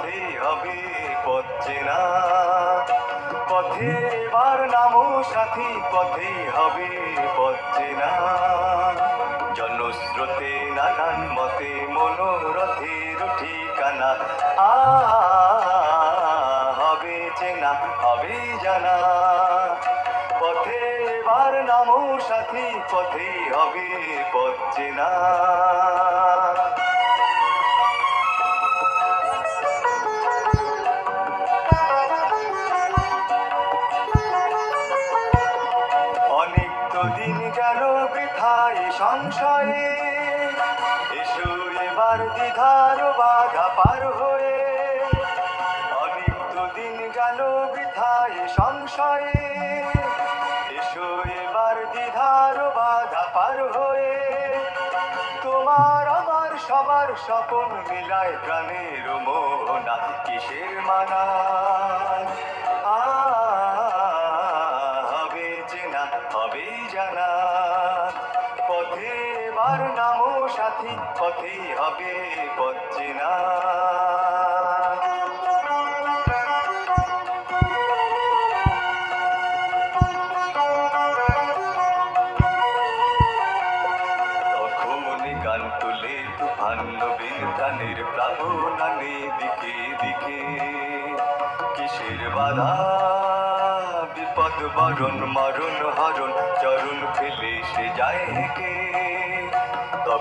পথেই হবে পথ পথে এবার নামো সাথী পথেই হবে পথ চেনা। জনস্রোতে নানান মতে মনোরথের ঠিকানা। হবে চেনা, হবে জানা। পথে এবার নামো সাথী পথেই হবে পথ চেনা। সংশয়ে। এসো এবার দ্বিধার বাধা পার হয়ে। অনেক তো দিন গেল বৃথায় সংশয়ে। এসো এবার দ্বিধার বাধা পার হয়ে। তোমার আমার সবার স্বপন মিলায় প্রাণের মোহনা কিসের মানা? এবার নামো সাথী পথে হবে পথ প্লাবনানে দিকে দিকে। কিসের বাধা? বিপদ বরণ, মরণ, হরণ, চরণ ফেলে সে যায় হেকে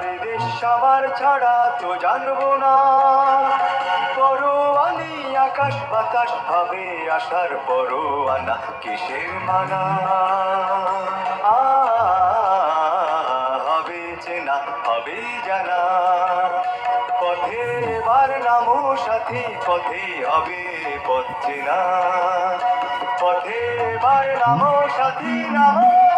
সবার দেশ সবার ছাড়া তো জানব না। পরোয়ানি আকাশ বাতাস হবে আসার পরোয়ানা কিসের মানা? হবে চেনা, হবে জানা। পথে এবার নামো সাথী, পথে হবে পথ চেনা। পথে এবার নামো সাথী, নামো